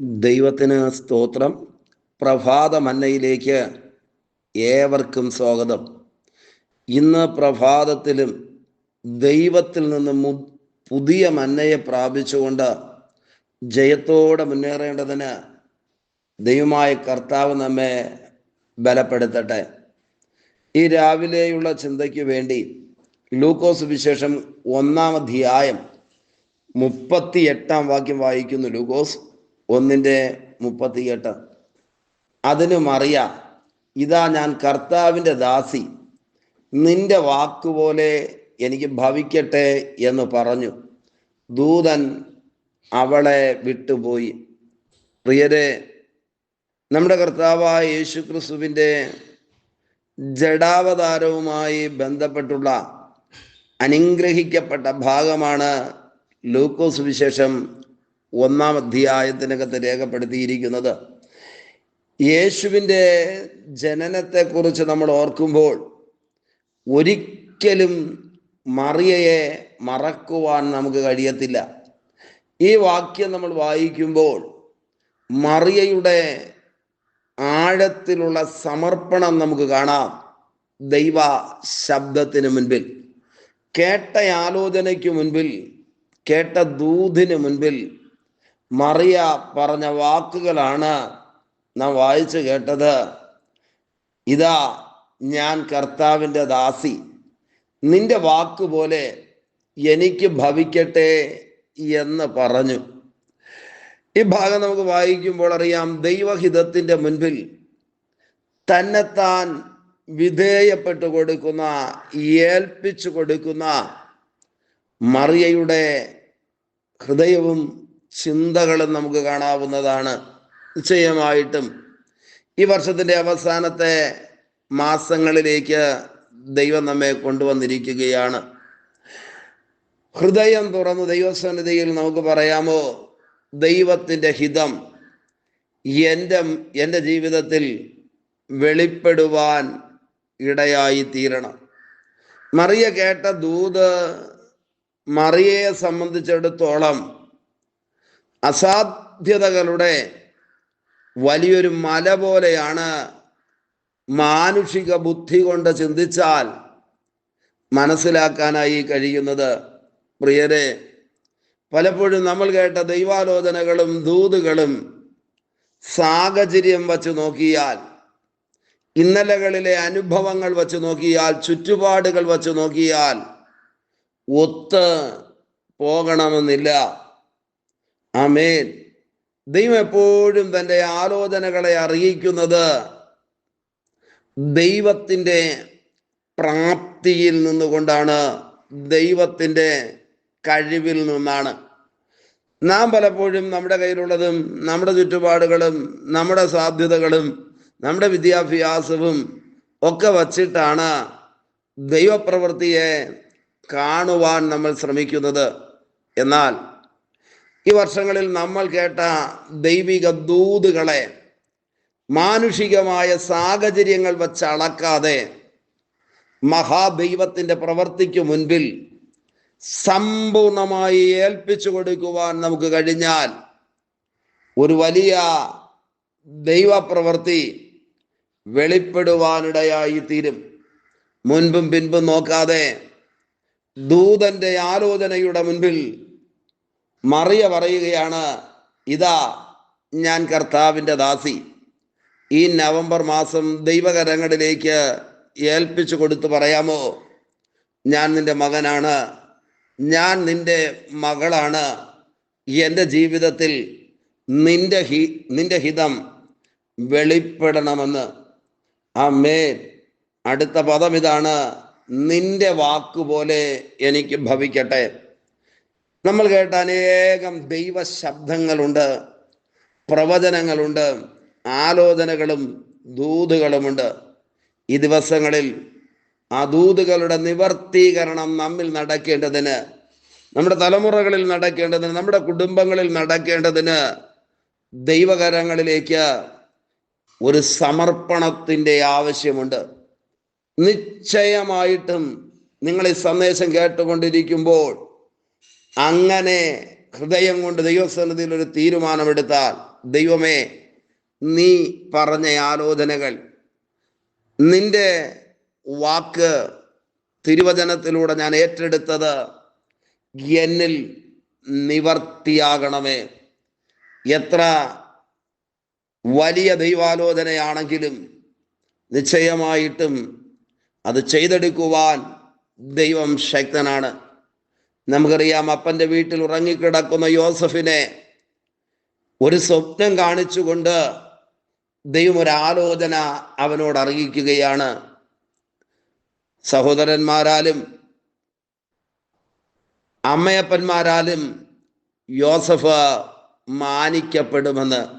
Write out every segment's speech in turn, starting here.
ദൈവത്തിന് സ്തോത്രം. പ്രഭാത മന്നയിലേക്ക് ഏവർക്കും സ്വാഗതം. ഇന്ന് പ്രഭാതത്തിലും ദൈവത്തിൽ നിന്ന് പുതിയ മന്നയെ പ്രാപിച്ചുകൊണ്ട് ജയത്തോടെ മുന്നേറേണ്ടതിന് ദൈവമായ കർത്താവ് നമ്മെ ബലപ്പെടുത്തട്ടെ. ഈ രാവിലെയുള്ള ചിന്തയ്ക്ക് വേണ്ടി ലൂക്കോസ് വിശേഷം ഒന്നാം അധ്യായം മുപ്പത്തി എട്ടാം വാക്യം വായിക്കുന്നു ലൂക്കോസ്. ഒന്നിന്റെ മുപ്പത്തിയെട്ട് അതിന് മറിയ ഇതാ ഞാൻ കർത്താവിന്റെ ദാസി. നിന്റെ വാക്കുപോലെ എനിക്ക് ഭവിക്കട്ടെ എന്ന് പറഞ്ഞു. ദൂതൻ അവളെ വിട്ടുപോയി. പ്രിയരെ നമ്മുടെ കർത്താവായ യേശു ക്രിസ്തുവിന്റെ ജഡാവതാരവുമായി ബന്ധപ്പെട്ടുള്ള അനുഗ്രഹിക്കപ്പെട്ട ഭാഗമാണ് ലൂക്കോസ് വിശേഷം ഒന്നാം അധ്യായത്തിനകത്ത് രേഖപ്പെടുത്തിയിരിക്കുന്നത് യേശുവിന്റെ ജനനത്തെക്കുറിച്ച് നമ്മൾ ഓർക്കുമ്പോൾ ഒരിക്കലും മറിയയെ മറക്കുവാൻ നമുക്ക് കഴിയത്തില്ല. ഈ വാക്യം നമ്മൾ വായിക്കുമ്പോൾ മറിയയുടെ ആഴത്തിലുള്ള സമർപ്പണം നമുക്ക് കാണാം. ദൈവ ശബ്ദത്തിന് മുൻപിൽ കേട്ട ആലോചനയ്ക്ക് മുൻപിൽ കേട്ട ദൂതിന് മുൻപിൽ മറിയ പറഞ്ഞ വാക്കുകളാണ് നാം വായിച്ചു കേട്ടത്. ഇതാ ഞാൻ കർത്താവിന്റെ ദാസി. നിന്റെ വാക്കുപോലെ എനിക്ക് ഭവിക്കട്ടെ എന്ന് പറഞ്ഞു. ഈ ഭാഗം നമുക്ക് വായിക്കുമ്പോൾ അറിയാം ദൈവഹിതത്തിന്റെ മുൻപിൽ തന്നെത്താൻ വിധേയപ്പെട്ടു കൊടുക്കുന്ന ഏൽപ്പിച്ചു കൊടുക്കുന്ന മറിയയുടെ ഹൃദയവും ചിന്തകളും നമുക്ക് കാണാവുന്നതാണ്. നിശ്ചയമായിട്ടും ഈ വർഷത്തിന്റെ അവസാനത്തെ മാസങ്ങളിലേക്ക് ദൈവം നമ്മെ കൊണ്ടുവന്നിരിക്കുകയാണ്. ഹൃദയം തുറന്ന് ദൈവസന്നിധിയിൽ നമുക്ക് പറയാമോ? ദൈവത്തിന്റെ ഹിതം എന്റെ എന്റെ ജീവിതത്തിൽ വെളിപ്പെടുവാൻ ഇടയായി തീരണം. മറിയ കേട്ട ദൂത് മറിയയെ സംബന്ധിച്ചിടത്തോളം അസാധ്യതകളുടെ വലിയൊരു മല പോലെയാണ് മാനുഷിക ബുദ്ധി കൊണ്ട് ചിന്തിച്ചാൽ മനസ്സിലാക്കാനായി കഴിയുന്നത്. പ്രിയരെ പലപ്പോഴും നമ്മൾ കേട്ട ദൈവാലോചനകളും ദൂതുകളും സാഹചര്യം വച്ച് നോക്കിയാൽ ഇന്നലകളിലെ അനുഭവങ്ങൾ വച്ച് നോക്കിയാൽ ചുറ്റുപാടുകൾ വച്ച് നോക്കിയാൽ ഒത്ത് പോകണമെന്നില്ല. ആമേൻ. ദൈവം എപ്പോഴും തന്റെ ആലോചനകളെ അറിയിക്കുന്നത് ദൈവത്തിന്റെ പ്രാപ്തിയിൽ നിന്നുകൊണ്ടാണ് ദൈവത്തിന്റെ കഴിവിൽ നിന്നാണ്. നാം പലപ്പോഴും നമ്മുടെ കയ്യിലുള്ളതും നമ്മുടെ ചുറ്റുപാടുകളും നമ്മുടെ സാധ്യതകളും നമ്മുടെ വിദ്യാഭ്യാസവും ഒക്കെ വച്ചിട്ടാണ് ദൈവപ്രവൃത്തിയെ കാണുവാൻ നമ്മൾ ശ്രമിക്കുന്നത്. എന്നാൽ ഈ വർഷങ്ങളിൽ നമ്മൾ കേട്ട ദൈവിക ദൂതുകളെ മാനുഷികമായ സാഹചര്യങ്ങൾ വച്ച് അളക്കാതെ മഹാദൈവത്തിന്റെ പ്രവൃത്തിക്ക് മുൻപിൽ സമ്പൂർണമായി ഏൽപ്പിച്ചു കൊടുക്കുവാൻ നമുക്ക് കഴിഞ്ഞാൽ ഒരു വലിയ ദൈവപ്രവൃത്തി വെളിപ്പെടുവാനിടയായി തീരും മുൻപും പിൻപും നോക്കാതെ ദൂതന്റെ ആലോചനയുടെ മുൻപിൽ മറിയ പറയുകയാണ് ഇതാ ഞാൻ കർത്താവിന്റെ ദാസി. ഈ നവംബർ മാസം ദൈവകരങ്ങളിലേക്ക് ഏൽപ്പിച്ചു കൊടുത്ത് പറയാമോ? ഞാൻ നിന്റെ മകനാണ്. ഞാൻ നിന്റെ മകളാണ്. എന്റെ ജീവിതത്തിൽ നിന്റെ ഹി നിന്റെ ഹിതം വെളിപ്പെടണമെന്ന്. ആ മേ അടുത്ത പദം ഇതാണ് നിന്റെ വാക്കുപോലെ എനിക്ക് ഭവിക്കട്ടെ. നമ്മൾ കേട്ട അനേകം ദൈവ ശബ്ദങ്ങളുണ്ട് പ്രവചനങ്ങളുണ്ട് ആലോചനകളും ദൂതുകളുമുണ്ട്. ഈ ദിവസങ്ങളിൽ ആ ദൂതുകളുടെ നിവർത്തീകരണം നമ്മിൽ നടക്കേണ്ടതിന് നമ്മുടെ തലമുറകളിൽ നടക്കേണ്ടതിന് നമ്മുടെ കുടുംബങ്ങളിൽ നടക്കേണ്ടതിന് ദൈവകരങ്ങളിലേക്ക് ഒരു സമർപ്പണത്തിന്റെ ആവശ്യമുണ്ട്. നിശ്ചയമായിട്ടും നിങ്ങൾ ഈ സന്ദേശം കേട്ടുകൊണ്ടിരിക്കുമ്പോൾ അങ്ങനെ ഹൃദയം കൊണ്ട് ദൈവസന്നിധിയിൽ ഒരു തീരുമാനമെടുത്താൽ ദൈവമേ നീ പറഞ്ഞ ആലോചനകൾ നിന്റെ വാക്ക് തിരുവചനത്തിലൂടെ ഞാൻ ഏറ്റെടുത്തത് എന്നിൽ നിവർത്തിയാകണമേ. എത്ര വലിയ ദൈവാലോചനയാണെങ്കിലും നിശ്ചയമായിട്ടും അത് ചെയ്തെടുക്കുവാൻ ദൈവം ശക്തനാണ്. നമുക്കറിയാം അപ്പന്റെ വീട്ടിൽ ഉറങ്ങിക്കിടക്കുന്ന യോസഫിനെ ഒരു സ്വപ്നം കാണിച്ചുകൊണ്ട് ദൈവം ഒരു ആലോചന അവനോട് അറിയിക്കുകയാണ്. സഹോദരന്മാരാലും അമ്മയപ്പന്മാരാലും യോസഫ് മാനിക്കപ്പെടുമെന്ന്.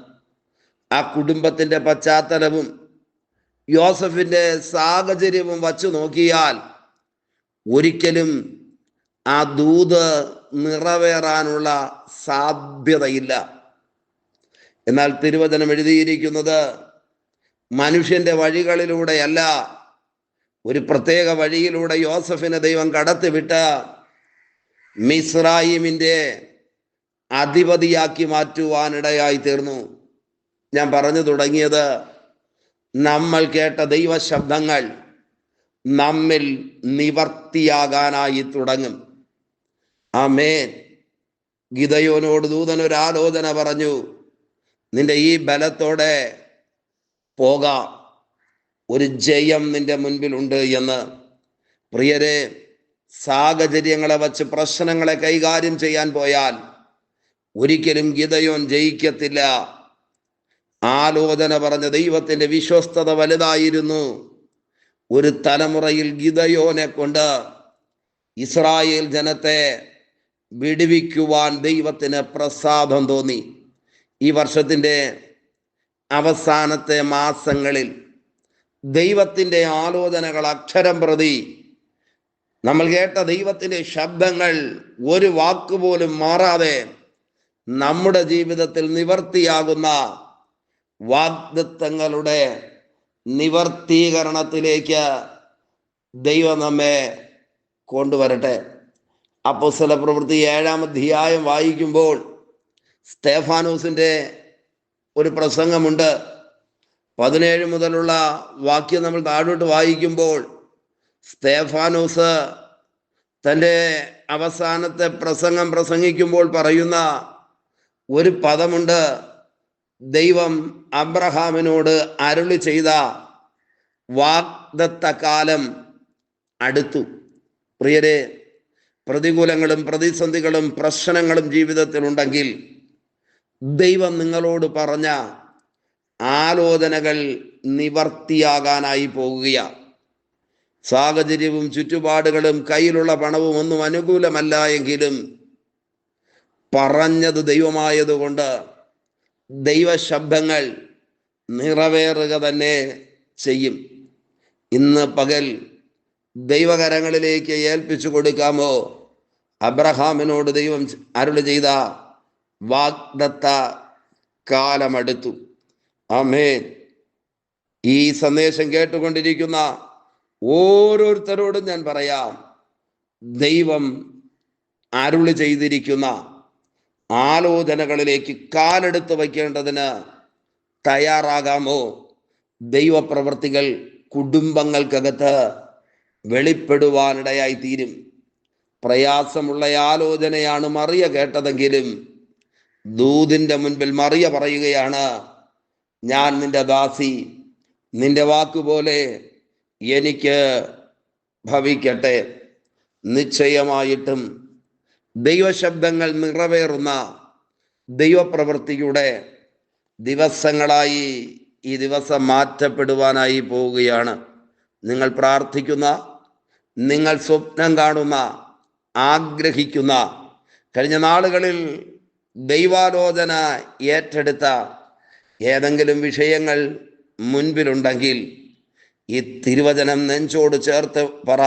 ആ കുടുംബത്തിന്റെ പശ്ചാത്തലവും യോസഫിന്റെ സാഹചര്യവും വച്ചു നോക്കിയാൽ ഒരിക്കലും ആ ദൂത് നിറവേറാനുള്ള സാധ്യതയില്ല. എന്നാൽ തിരുവചനം എഴുതിയിരിക്കുന്നത് മനുഷ്യന്റെ വഴികളിലൂടെയല്ല ഒരു പ്രത്യേക വഴിയിലൂടെ യോസഫിനെ ദൈവം കടത്തിവിട്ട മിസ്രായിമിന്റെ അധിപതിയാക്കി മാറ്റുവാനിടയായി തീർന്നു. ഞാൻ പറഞ്ഞു തുടങ്ങിയത് നമ്മൾ കേട്ട ദൈവശബ്ദങ്ങൾ നമ്മിൽ നിവർത്തിയാകാനായി തുടങ്ങും. ആമേൻ. ഗീതയോനോട് ദൂതൻ ഒരു ആലോചന പറഞ്ഞു നിന്റെ ഈ ബലത്തോടെ പോകാം. ഒരു ജയം നിന്റെ മുൻപിലുണ്ട് എന്ന്. പ്രിയരെ സാഹചര്യങ്ങളെ വച്ച് പ്രശ്നങ്ങളെ കൈകാര്യം ചെയ്യാൻ പോയാൽ ഒരിക്കലും ഗീതയോൻ ജയിക്കത്തില്ല. ആലോചന പറഞ്ഞ ദൈവത്തിന്റെ വിശ്വസ്തത വലുതായിരുന്നു. ഒരു തലമുറയിൽ ഗീതയോനെ കൊണ്ട് ഇസ്രായേൽ ജനത്തെ വിടുവിക്കുവാൻ ദൈവത്തിന് പ്രസാദം തോന്നി. ഈ വർഷത്തിന്റെ അവസാനത്തെ മാസങ്ങളിൽ ദൈവത്തിന്റെ ആലോചനകൾ അക്ഷരം പ്രതി. നമ്മൾ കേട്ട ദൈവത്തിന്റെ ശബ്ദങ്ങൾ ഒരു വാക്കുപോലും മാറാതെ നമ്മുടെ ജീവിതത്തിൽ നിവർത്തിയാകുന്ന വാഗ്ദത്തങ്ങളുടെ നിവർത്തീകരണത്തിലേക്ക് ദൈവം നമ്മെ കൊണ്ടുവരട്ടെ. അപ്പോസ്തല പ്രവൃത്തി ഏഴാം അധ്യായം വായിക്കുമ്പോൾ സ്തേഫാനോസിന്റെ ഒരു പ്രസംഗമുണ്ട്. പതിനേഴ് മുതലുള്ള വാക്യം നമ്മൾ താഴോട്ട് വായിക്കുമ്പോൾ സ്തേഫാനോസ് തന്റെ അവസാനത്തെ പ്രസംഗം പ്രസംഗിക്കുമ്പോൾ പറയുന്ന ഒരു പദമുണ്ട്. ദൈവം അബ്രഹാമിനോട് അരുളി ചെയ്ത വാഗ്ദത്ത കാലം അടുത്തു. പ്രിയരെ പ്രതികൂലങ്ങളും പ്രതിസന്ധികളും പ്രശ്നങ്ങളും ജീവിതത്തിൽ ഉണ്ടെങ്കിൽ ദൈവം നിങ്ങളോട് പറഞ്ഞ ആലോചനകൾ നിവർത്തിയാകാനായി പോകുകയാണ്. സാഹചര്യവും ചുറ്റുപാടുകളും കയ്യിലുള്ള പണവും ഒന്നും അനുകൂലമല്ല എങ്കിലും പറഞ്ഞത് ദൈവമായതുകൊണ്ട് ദൈവശബ്ദങ്ങൾ നിറവേറുക തന്നെ ചെയ്യും. ഇന്ന് പകൽ ദൈവകരങ്ങളിലേക്ക് ഏൽപ്പിച്ചു കൊടുക്കാമോ? അബ്രഹാമിനോട് ദൈവം അരുളി ചെയ്ത വാഗ്ദത്ത കാലമടുത്തു. ആമേൻ. ഈ സന്ദേശം കേട്ടുകൊണ്ടിരിക്കുന്ന ഓരോരുത്തരോടും ഞാൻ പറയാം ദൈവം അരുളി ചെയ്തിരിക്കുന്ന ആലോചനകളിലേക്ക് കാലെടുത്ത് വയ്ക്കേണ്ടതിന് തയ്യാറാകാമോ? ദൈവപ്രവർത്തികൾ കുടുംബങ്ങൾക്കകത്ത് വെളിപ്പെടുവാനിടയായി തീരും പ്രയാസമുള്ള ആലോചനയാണ് മറിയ കേട്ടതെങ്കിലും ദൂതിന്റെ മുൻപിൽ മറിയ പറയുകയാണ് ഞാൻ നിന്റെ ദാസി നിന്റെ വാക്കുപോലെ എനിക്ക് ഭവിക്കട്ടെ. നിശ്ചയമായിട്ടും ദൈവശബ്ദങ്ങൾ നിറവേറുന്ന ദൈവപ്രവൃത്തിയുടെ ദിവസങ്ങളായി ഈ ദിവസം മാറ്റപ്പെടുവാനായി പോവുകയാണ്. നിങ്ങൾ പ്രാർത്ഥിക്കുന്ന നിങ്ങൾ സ്വപ്നം കാണുന്ന ആഗ്രഹിക്കുന്ന കഴിഞ്ഞ നാളുകളിൽ ദൈവാലോചന ഏറ്റെടുത്ത ഏതെങ്കിലും വിഷയങ്ങൾ മുൻപിലുണ്ടെങ്കിൽ ഈ തിരുവചനം നെഞ്ചോട് ചേർത്ത് പറ.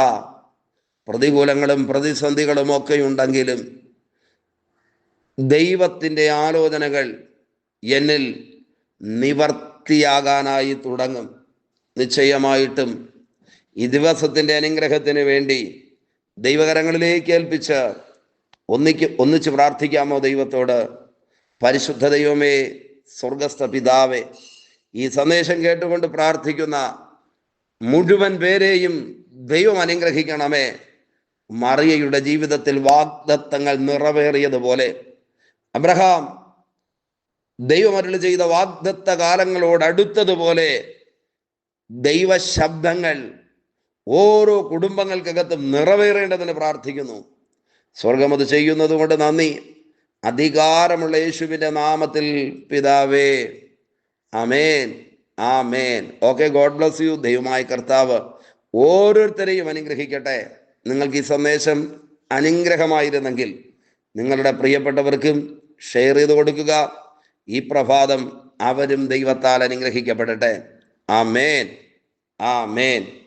പ്രതികൂലങ്ങളും പ്രതിസന്ധികളും ഒക്കെ ഉണ്ടെങ്കിലും ദൈവത്തിന്റെ ആലോചനകൾ എന്നിൽ നിവർത്തിയാകാനായി തുടങ്ങും. നിശ്ചയമായിട്ടും ഈ ദിവസത്തിന്റെ അനുഗ്രഹത്തിന് വേണ്ടി ദൈവകരങ്ങളിലേക്ക് ഏൽപ്പിച്ച് ഒന്നിക്ക് ഒന്നിച്ച് പ്രാർത്ഥിക്കാമോ ദൈവത്തോട്? പരിശുദ്ധ ദൈവമേ സ്വർഗസ്ഥ പിതാവേ ഈ സന്ദേശം കേട്ടുകൊണ്ട് പ്രാർത്ഥിക്കുന്ന മുഴുവൻ പേരെയും ദൈവം അനുഗ്രഹിക്കണമേ. മറിയയുടെ ജീവിതത്തിൽ വാഗ്ദത്തങ്ങൾ നിറവേറിയതുപോലെ അബ്രഹാം ദൈവമരുളി ചെയ്ത വാഗ്ദത്ത കാലങ്ങളോട് അടുത്തതുപോലെ ദൈവശബ്ദങ്ങൾ ഓരോ കുടുംബങ്ങൾക്കകത്തും നിറവേറേണ്ടതിന് പ്രാർത്ഥിക്കുന്നു. സ്വർഗം അത് ചെയ്യുന്നത് കൊണ്ട് നന്ദി. അധികാരമുള്ള യേശുവിന്റെ നാമത്തിൽ പിതാവേ. Amen amen. Okay God bless you. ദൈവമായ കർത്താവ് ഓരോരുത്തരെയും അനുഗ്രഹിക്കട്ടെ. നിങ്ങൾക്ക് ഈ സന്ദേശം അനുഗ്രഹമായിരുന്നെങ്കിൽ നിങ്ങളുടെ പ്രിയപ്പെട്ടവർക്കും ഷെയർ ചെയ്ത് കൊടുക്കുക. ഈ പ്രഭാതം അവരും ദൈവത്താൽ അനുഗ്രഹിക്കപ്പെടട്ടെ. ആ ആമേൻ. ആമേൻ.